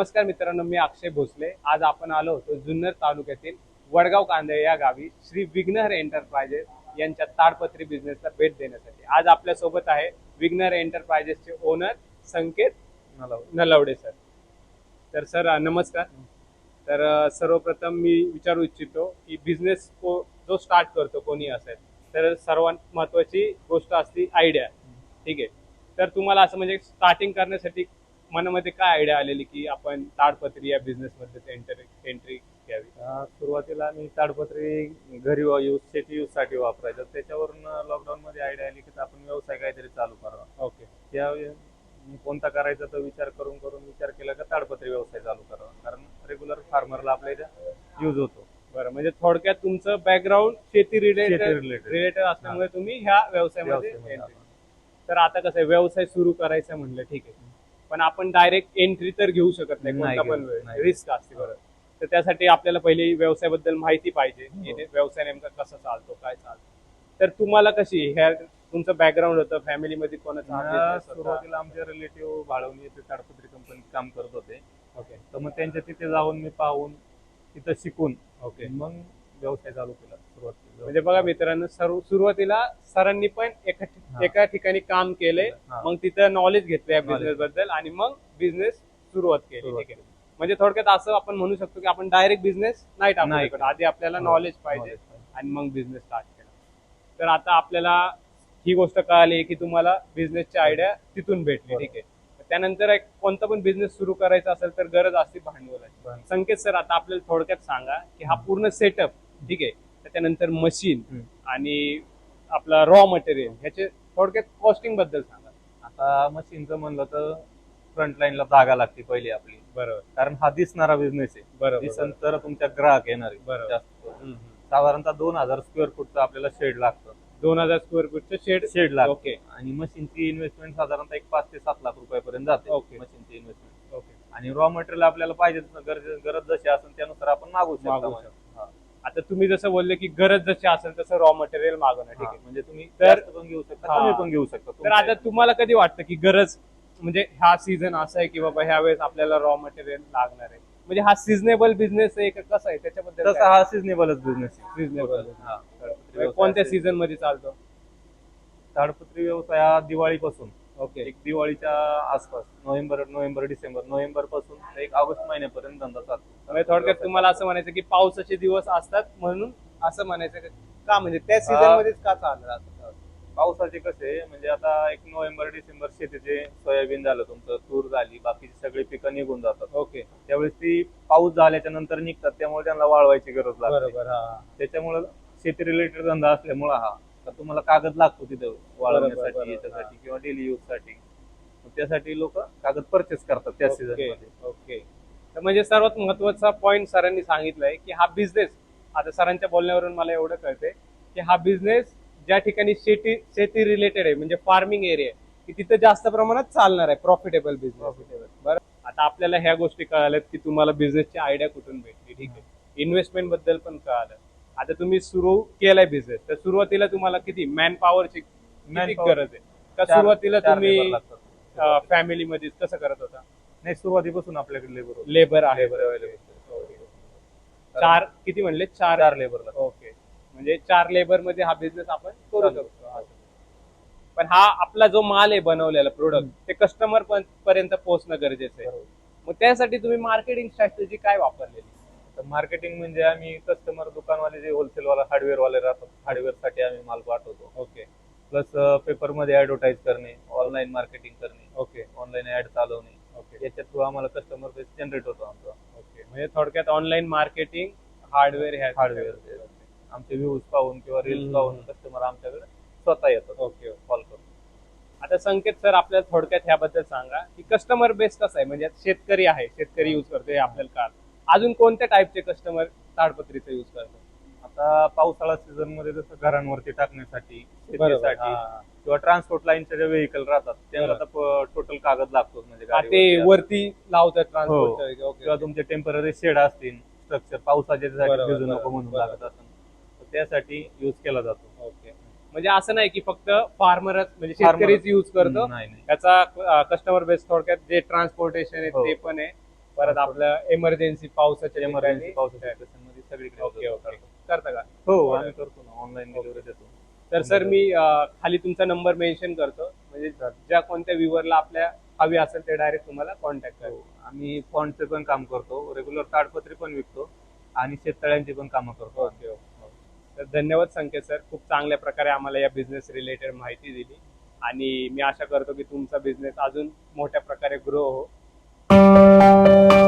नमस्कार मित्रांनो मी अक्षय भोसले. आज आपण आलो होतो जुन्नर तालुक्यातील वडगाव कांदे या गावी. श्री विघ्नहर एंटरप्राइजेस यांच्या ताडपत्री बिझनेसला भेट देण्यासाठी. आज आपल्यासोबत आहे विघ्नहर एंटरप्राइजेसचे ओनर संकेत नलवडे. सर तर सर नमस्कार. तर सर्वप्रथम मी विचारू इच्छितो की बिझनेस जो स्टार्ट करतो कोणी असेल तर सर्वात महत्वाची गोष्ट असते आयडिया ठीक आहे. तर तुम्हाला असं म्हणजे स्टार्टिंग करण्यासाठी मनामध्ये काय आयडिया आलेली की आपण ताडपत्री या बिझनेस मध्ये एंटर एंट्री घ्यावी? अं, सुरुवातीला आम्ही ताडपत्री घरी यूज शेती यूजसाठी वापरायचं. त्याच्यावरून लॉकडाऊन मध्ये आयडिया आली की आपण व्यवसाय काहीतरी चालू करावा. ओके त्यावेळी मी कोणता करायचा तर विचार करून करून विचार केला का ताडपत्री व्यवसाय चालू करावा. कारण रेग्युलर फार्मरला आपल्या इथे यूज होतो. बरं म्हणजे थोडक्यात तुमचं बॅकग्राऊंड शेती रिलेटेड शेती. रिलेटेड असल्यामुळे तुम्ही ह्या व्यवसायामध्ये entry. तर आता कसं आहे व्यवसाय सुरू करायचं म्हणलं ठीक आहे. पण आपण डायरेक्ट एंट्री तर घेऊ शकत नाही कोणता पण. रिस्क असते बरं. तर त्यासाठी आपल्याला पहिले व्यवसायाबद्दल माहिती पाहिजे की हो. व्यवसाय नेमका कसा चालतो काय चालतो. तर तुम्हाला कशी ह्या तुमचं बॅकग्राऊंड होतं फॅमिलीमध्ये कोणाचा? सुरुवातीला आमचे रिलेटिव्ह भाळवणी येथे ताडपत्री कंपनीत काम करत होते. ओके तर मग त्यांच्या तिथे जाऊन मी पाहून तिथं शिकून. ओके मग व्यवसाय चालू केला सुरुवातीला म्हणजे बघा मित्रांनो सर्व सुरुवातीला सरांनी पण एका हा. एका ठिकाणी काम केले हा. मग तिथं नॉलेज घेतलं या. बिझनेस बद्दल आणि मग बिझनेस सुरुवात केली सुरुवात ठीक आहे म्हणजे थोडक्यात असं आपण म्हणू शकतो की आपण डायरेक्ट बिझनेस नाही टाकू नाही शकत. आधी आपल्याला हो. नॉलेज पाहिजे Knowledge पाहिजे. आणि मग बिझनेस स्टार्ट केला तर आता आपल्याला ही गोष्ट कळाली की तुम्हाला बिझनेसची आयडिया तिथून भेटली. ठीक आहे त्यानंतर एक कोणता पण बिझनेस सुरू करायचा असेल तर गरज असते भांडवलाची भांडवल. संकेत सर आता आपल्याला थोडक्यात सांगा की हा पूर्ण सेटअप ठीक आहे. त्याच्यानंतर मशीन. आणि आपला रॉ मटेरियल ह्याचे थोडक्यात कॉस्टिंगबद्दल सांगा. आता मशीनचं म्हणलं तर फ्रंट लाईनला जागा लागते पहिली आपली. बरोबर. कारण हा दिसणारा बिझनेस आहे. बरोबर दिसन तर तुमच्या ग्राहक येणार आहे बरोबर. जास्त. साधारणतः दोन हजार स्क्वेअर फूटचं आपल्याला शेड लागतं. दोन हजार स्क्वेअर फूटचं शेड शेड लागतं. ओके आणि मशीनची इन्व्हेस्टमेंट साधारणतः एक पाच ते सात लाख रुपयापर्यंत जाते Okay. मशीनची इन्व्हेस्टमेंट ओके आणि रॉ मटेरियल आपल्याला पाहिजे गरज गरज जशी असेल त्यानुसार आपण मागू शकतो. आता तुम्ही जसं बोलले की गरज जशी असेल तसं रॉ मटेरियल मागवणं ठीक आहे. म्हणजे तुम्ही तर- पण घेऊ शकता. कमी पण घेऊ शकता तर आता तुम्हाला कधी वाटतं की गरज म्हणजे हा सीझन असा आहे की बाबा ह्या वेळेस आपल्याला रॉ मटेरियल लागणार आहे? म्हणजे हा सिजनेबल बिझनेस आहे का कसा आहे? त्याच्याबद्दल तसा हा सिजनेबलच बिझनेस Seasonable. हा काय? कोणत्या सीझनमध्ये चालतो? ताडपत्री व्यवसाय हा दिवाळीपासून. ओके एक दिवाळीच्या आसपास नोव्हेंबर नोव्हेंबर डिसेंबर नोव्हेंबरपासून एक ऑगस्ट महिन्यापर्यंत धंदा चालतो. म्हणजे थोडक्यात तुम्हाला असं म्हणायचं की पावसाचे दिवस असतात म्हणून असं म्हणायचं का- म्हणजे त्या सीझन. मध्येच का चालणार पावसाचे कसे म्हणजे आता एक नोव्हेंबर डिसेंबर शेतीचे सोयाबीन झालं तुमचं तूर झाली बाकीची सगळी पिकं निघून जातात. ओके त्यावेळेस ती पाऊस झाल्याच्यानंतर निघतात त्यामुळे त्यांना वाळवायची गरज लागते. बरोबर त्याच्यामुळे शेती रिलेटेड धंदा असल्यामुळे हा. तर तुम्हाला कागद लागतो तिथे वाळवण्यासाठी याच्यासाठी किंवा डेली यूजसाठी. त्यासाठी लोक कागद परचेस करतात त्या सीझनमध्ये. ओके. तर म्हणजे सर्वात महत्त्वाचा पॉइंट सरांनी सांगितलंय की हा बिझनेस आता सरांच्या बोलण्यावरून मला एवढं कळतंय की हा बिझनेस ज्या ठिकाणी शेती शेती रिलेटेड आहे म्हणजे फार्मिंग एरिया की तिथं जास्त प्रमाणात चालणार आहे प्रॉफिटेबल बिझनेस बरं? आता आपल्याला ह्या गोष्टी कळाल्यात की तुम्हाला बिझनेसची आयडिया कुठून भेटली ठीक आहे. इन्व्हेस्टमेंटबद्दल पण कळालं. आता तुम्ही सुरू केलाय बिझनेस तर सुरुवातीला तुम्हाला किती मॅन पॉवरची गरज आहे? का सुरुवातीला तुम्ही. फॅमिली मध्ये कसं करत होता? नाही सुरुवातीपासून आपल्याकडे लेबर लेबर आहे. चार किती म्हणले? चार? चार लेबर ओके म्हणजे चार लेबरमध्ये हा बिझनेस आपण करू. शकतो. पण हा आपला जो माल आहे बनवलेला प्रोडक्ट ते कस्टमर पर्यंत पोहोचणं गरजेचं आहे. मग त्यासाठी तुम्ही मार्केटिंग स्ट्रॅटेजी काय वापरलेली? तर मार्केटिंग म्हणजे आम्ही कस्टमर दुकानवाले जे होलसेल वाला हार्डवेअर वाले राहतात हार्डवेअरसाठी आम्ही माल पाठवतो. ओके प्लस पेपरमध्ये ऍडव्हर्टाईज करणे ऑनलाईन मार्केटिंग करणे ओके ऑनलाईन ऍड चालवणे. ओके याच्या थ्रू आम्हाला कस्टमर बेस जनरेट होतो आमचा. ओके म्हणजे थोडक्यात ऑनलाईन मार्केटिंग हार्डवेअर ह्या हार्डवेअर आमचे व्ह्यूज पाहून किंवा रील्स. पाहून कस्टमर आमच्याकडे स्वतः येतात. ओके कॉल करून आता संकेत सर आपल्याला थोडक्यात ह्याबद्दल सांगा की कस्टमर बेस कसं आहे? म्हणजे शेतकरी आहे शेतकरी युज करतोय आपल्याला कार अजून कोणत्या टाईपचे कस्टमर ताडपत्रीचा युज करतात आता पावसाळा सीझनमध्ये जसं घरांवरती टाकण्यासाठी शेतीसाठी हा. किंवा ट्रान्सपोर्ट लाईनचे जे व्हेकल राहतात त्यांना बरोबर. तर टोटल कागद लागतो म्हणजे हा, ते. वरती लावतात हो. ट्रान्सपोर्ट किंवा तुमचे टेंपररी शेड असतील स्ट्रक्चर पावसाच्या साठी बरोबर, भिजू नको बरोबर, म्हणून बरोबर. लागत असेल तर त्यासाठी युज केला जातो ओके म्हणजे असं नाही की फक्त फार्मरच म्हणजे शेतकरीच. युज करतो नाही नाही त्याचा कस्टमर बेस थोडक्यात जे ट्रान्सपोर्टेशन आहे हो. ते पण आहे परत आपलं एमर्जन्सी पावसाच्या एमर्जन्सी ठिकाणी. पावसाच्या मध्ये सगळीकडे ओके ओके करता का? हो आम्ही करतो ना. ऑनलाईन डिलिव्हरी देतो. तर सर मी अं, खाली तुमचा नंबर मेन्शन करतो. म्हणजे ज्या कोणत्या व्ह्युअरला आपल्या हवी असेल ते डायरेक्ट तुम्हाला कॉन्टॅक्ट करू हो आम्ही फॉन्टचे पण काम करतो. रेग्युलर ताडपत्री पण विकतो. आणि शेततळ्यांची पण कामं करतो ओके ओके तर धन्यवाद संकेत सर. खूप चांगल्या प्रकारे आम्हाला या बिझनेस रिलेटेड माहिती दिली. आणि मी आशा करतो की तुमचा बिझनेस अजून मोठ्या प्रकारे ग्रो हो. Música